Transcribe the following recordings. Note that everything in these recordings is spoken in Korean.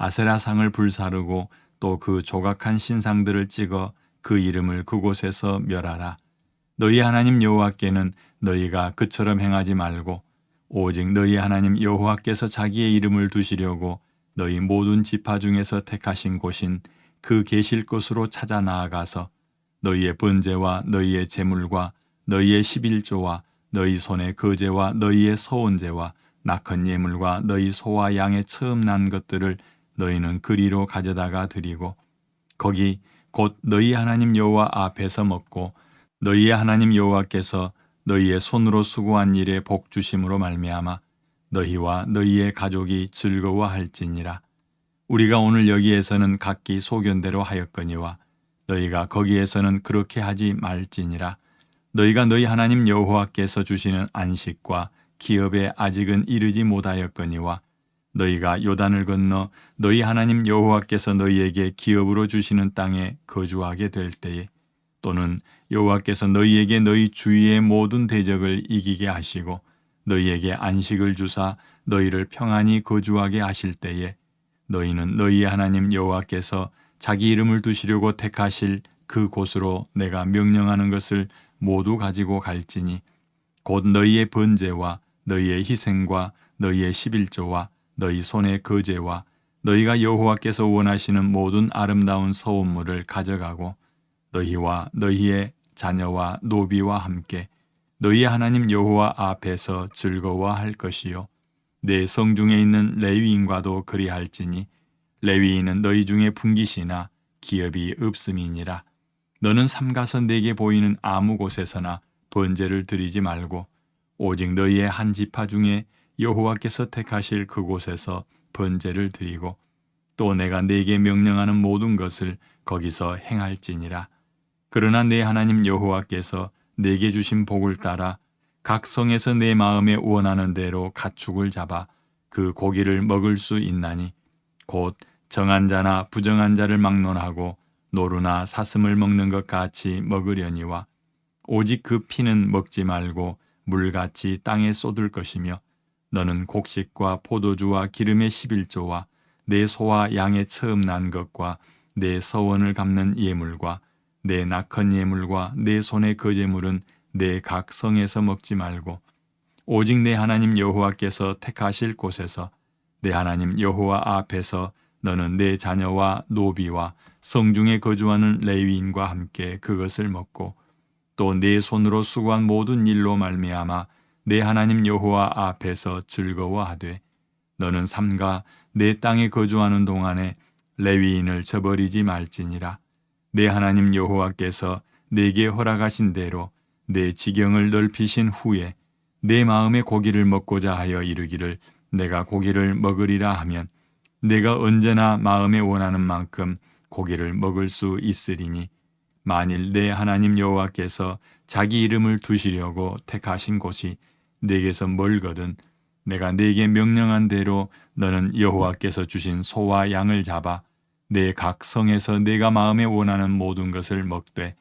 아세라상을 불사르고 또 그 조각한 신상들을 찍어 그 이름을 그곳에서 멸하라. 너희 하나님 여호와께는 너희가 그처럼 행하지 말고 오직 너희 하나님 여호와께서 자기의 이름을 두시려고 너희 모든 지파 중에서 택하신 곳인 그 계실 곳으로 찾아 나아가서 너희의 번제와 너희의 제물과 너희의 십일조와 너희 손의 거제와 너희의 서원제와 낙헌 예물과 너희 소와 양의 처음 난 것들을 너희는 그리로 가져다가 드리고 거기 곧 너희 하나님 여호와 앞에서 먹고 너희의 하나님 여호와께서 너희의 손으로 수고한 일에 복 주심으로 말미암아 너희와 너희의 가족이 즐거워할지니라. 우리가 오늘 여기에서는 각기 소견대로 하였거니와 너희가 거기에서는 그렇게 하지 말지니라. 너희가 너희 하나님 여호와께서 주시는 안식과 기업에 아직은 이르지 못하였거니와 너희가 요단을 건너 너희 하나님 여호와께서 너희에게 기업으로 주시는 땅에 거주하게 될 때에 또는 여호와께서 너희에게 너희 주위의 모든 대적을 이기게 하시고 너희에게 안식을 주사 너희를 평안히 거주하게 하실 때에 너희는 너희의 하나님 여호와께서 자기 이름을 두시려고 택하실 그 곳으로 내가 명령하는 것을 모두 가지고 갈지니 곧 너희의 번제와 너희의 희생과 너희의 십일조와 너희 손의 거제와 너희가 여호와께서 원하시는 모든 아름다운 서원물을 가져가고 너희와 너희의 자녀와 노비와 함께 너희의 하나님 여호와 앞에서 즐거워할 것이요. 내 성 중에 있는 레위인과도 그리할지니 레위인은 너희 중에 분깃이나 기업이 없음이니라. 너는 삼가서 내게 보이는 아무 곳에서나 번제를 드리지 말고 오직 너희의 한 지파 중에 여호와께서 택하실 그곳에서 번제를 드리고 또 내가 네게 명령하는 모든 것을 거기서 행할지니라. 그러나 내 하나님 여호와께서 내게 주신 복을 따라 각 성에서 내 마음에 원하는 대로 가축을 잡아 그 고기를 먹을 수 있나니 곧 정한 자나 부정한 자를 막론하고 노루나 사슴을 먹는 것 같이 먹으려니와 오직 그 피는 먹지 말고 물같이 땅에 쏟을 것이며 너는 곡식과 포도주와 기름의 십일조와 내 소와 양의 처음 난 것과 내 서원을 갚는 예물과 내 낙헌 예물과 내 손의 거제물은 내 각 성에서 먹지 말고 오직 내 하나님 여호와께서 택하실 곳에서 내 하나님 여호와 앞에서 너는 내 자녀와 노비와 성중에 거주하는 레위인과 함께 그것을 먹고 또 내 손으로 수고한 모든 일로 말미암아 내 하나님 여호와 앞에서 즐거워하되 너는 삼가 내 땅에 거주하는 동안에 레위인을 저버리지 말지니라. 내 하나님 여호와께서 내게 허락하신 대로 내 지경을 넓히신 후에 내 마음의 고기를 먹고자 하여 이르기를 내가 고기를 먹으리라 하면 내가 언제나 마음에 원하는 만큼 고기를 먹을 수 있으리니 만일 내 하나님 여호와께서 자기 이름을 두시려고 택하신 곳이 내게서 멀거든 내가 네게 명령한 대로 너는 여호와께서 주신 소와 양을 잡아 내 각 성에서 내가 마음에 원하는 모든 것을 먹되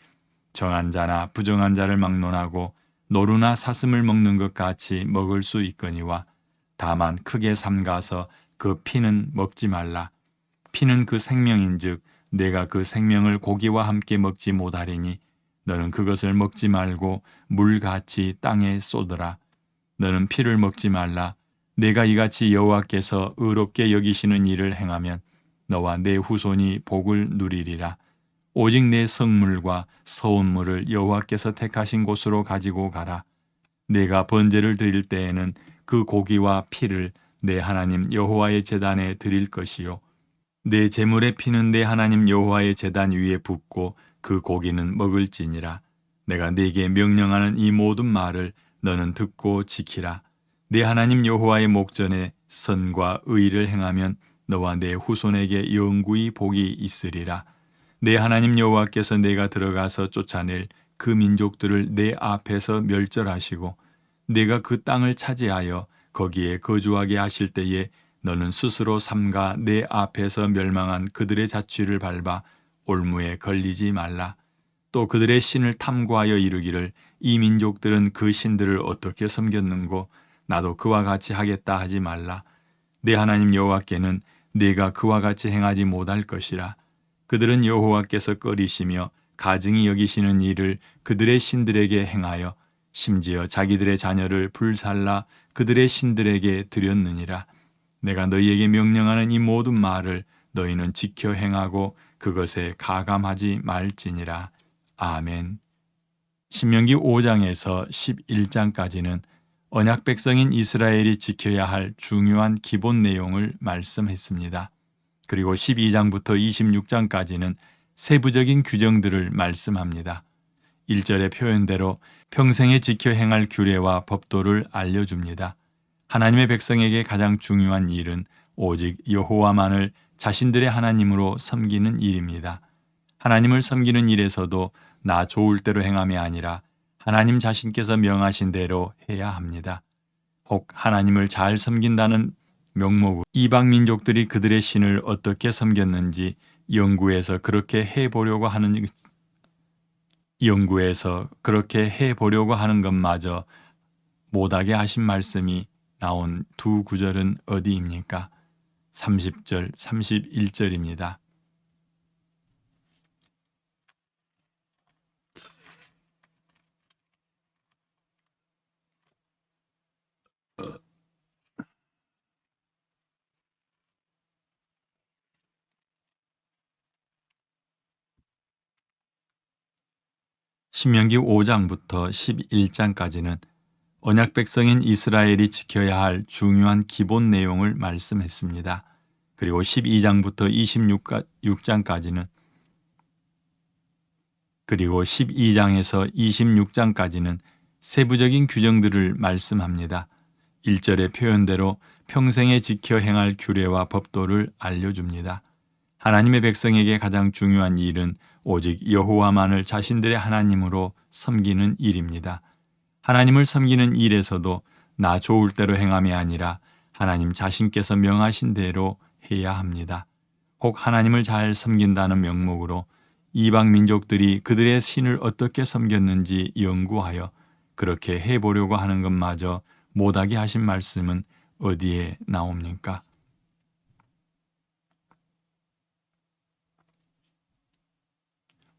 정한 자나 부정한 자를 막론하고 노루나 사슴을 먹는 것 같이 먹을 수 있거니와 다만 크게 삼가서 그 피는 먹지 말라. 피는 그 생명인즉 내가 그 생명을 고기와 함께 먹지 못하리니 너는 그것을 먹지 말고 물같이 땅에 쏟으라 너는 피를 먹지 말라. 내가 이같이 여호와께서 의롭게 여기시는 일을 행하면 너와 내 후손이 복을 누리리라. 오직 내 성물과 서운물을 여호와께서 택하신 곳으로 가지고 가라. 내가 번제를 드릴 때에는 그 고기와 피를 내 하나님 여호와의 제단에 드릴 것이요. 내 제물의 피는 내 하나님 여호와의 제단 위에 붓고 그 고기는 먹을지니라. 내가 네게 명령하는 이 모든 말을 너는 듣고 지키라. 내 하나님 여호와의 목전에 선과 의를 행하면 너와 내 후손에게 영구히 복이 있으리라. 내 하나님 여호와께서 내가 들어가서 쫓아낼 그 민족들을 내 앞에서 멸절하시고 내가 그 땅을 차지하여 거기에 거주하게 하실 때에 너는 스스로 삼가 내 앞에서 멸망한 그들의 자취를 밟아 올무에 걸리지 말라. 또 그들의 신을 탐구하여 이르기를 이 민족들은 그 신들을 어떻게 섬겼는고 나도 그와 같이 하겠다 하지 말라. 내 하나님 여호와께는 내가 그와 같이 행하지 못할 것이라. 그들은 여호와께서 꺼리시며 가증히 여기시는 일을 그들의 신들에게 행하여 심지어 자기들의 자녀를 불살라 그들의 신들에게 드렸느니라. 내가 너희에게 명령하는 이 모든 말을 너희는 지켜 행하고 그것에 가감하지 말지니라. 아멘. 신명기 5장에서 11장까지는 언약 백성인 이스라엘이 지켜야 할 중요한 기본 내용을 말씀했습니다. 그리고 12장부터 26장까지는 세부적인 규정들을 말씀합니다. 1절의 표현대로 평생에 지켜 행할 규례와 법도를 알려줍니다. 하나님의 백성에게 가장 중요한 일은 오직 여호와만을 자신들의 하나님으로 섬기는 일입니다. 하나님을 섬기는 일에서도 나 좋을 대로 행함이 아니라 하나님 자신께서 명하신 대로 해야 합니다. 혹 하나님을 잘 섬긴다는 명목으로 이방 민족들이 그들의 신을 어떻게 섬겼는지 연구해서 그렇게 해 보려고 하는 연구해서 그렇게 해 보려고 하는 것마저 못하게 하신 말씀이 나온 두 구절은 어디입니까? 30절, 31절입니다. 신명기 5장부터 11장까지는 언약 백성인 이스라엘이 지켜야 할 중요한 기본 내용을 말씀했습니다. 그리고 12장부터 26장까지는 그리고 12장에서 26장까지는 세부적인 규정들을 말씀합니다. 1절의 표현대로 평생에 지켜 행할 규례와 법도를 알려줍니다. 하나님의 백성에게 가장 중요한 일은 오직 여호와만을 자신들의 하나님으로 섬기는 일입니다. 하나님을 섬기는 일에서도 나 좋을 대로 행함이 아니라 하나님 자신께서 명하신 대로 해야 합니다. 혹 하나님을 잘 섬긴다는 명목으로 이방 민족들이 그들의 신을 어떻게 섬겼는지 연구하여 그렇게 해보려고 하는 것마저 못하게 하신 말씀은 어디에 나옵니까?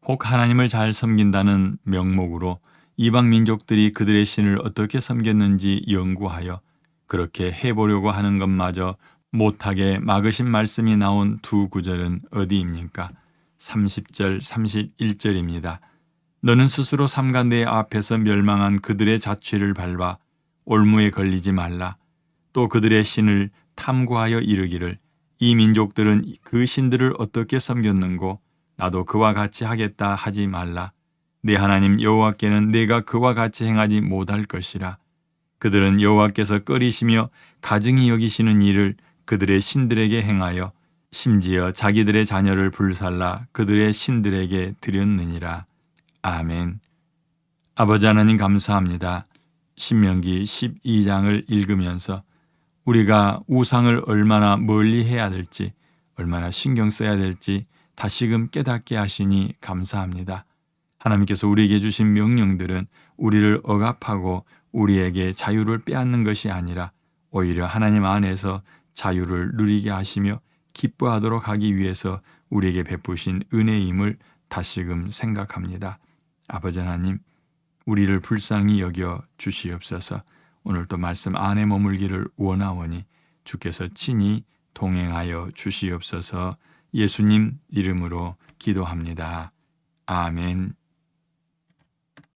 혹 하나님을 잘 섬긴다는 명목으로 이방 민족들이 그들의 신을 어떻게 섬겼는지 연구하여 그렇게 해보려고 하는 것마저 못하게 막으신 말씀이 나온 두 구절은 어디입니까? 30절, 31절입니다. 너는 스스로 삼가 내 앞에서 멸망한 그들의 자취를 밟아 올무에 걸리지 말라. 또 그들의 신을 탐구하여 이르기를 이 민족들은 그 신들을 어떻게 섬겼는고 나도 그와 같이 하겠다 하지 말라. 내 하나님 여호와께는 내가 그와 같이 행하지 못할 것이라. 그들은 여호와께서 꺼리시며 가증히 여기시는 일을 그들의 신들에게 행하여 심지어 자기들의 자녀를 불살라 그들의 신들에게 드렸느니라. 아멘. 아버지 하나님 감사합니다. 신명기 12장을 읽으면서 우리가 우상을 얼마나 멀리 해야 될지, 얼마나 신경 써야 될지 다시금 깨닫게 하시니 감사합니다. 하나님께서 우리에게 주신 명령들은 우리를 억압하고 우리에게 자유를 빼앗는 것이 아니라 오히려 하나님 안에서 자유를 누리게 하시며 기뻐하도록 하기 위해서 우리에게 베푸신 은혜임을 다시금 생각합니다. 아버지 하나님, 우리를 불쌍히 여겨 주시옵소서 오늘도 말씀 안에 머물기를 원하오니 주께서 친히 동행하여 주시옵소서 예수님 이름으로 기도합니다. 아멘.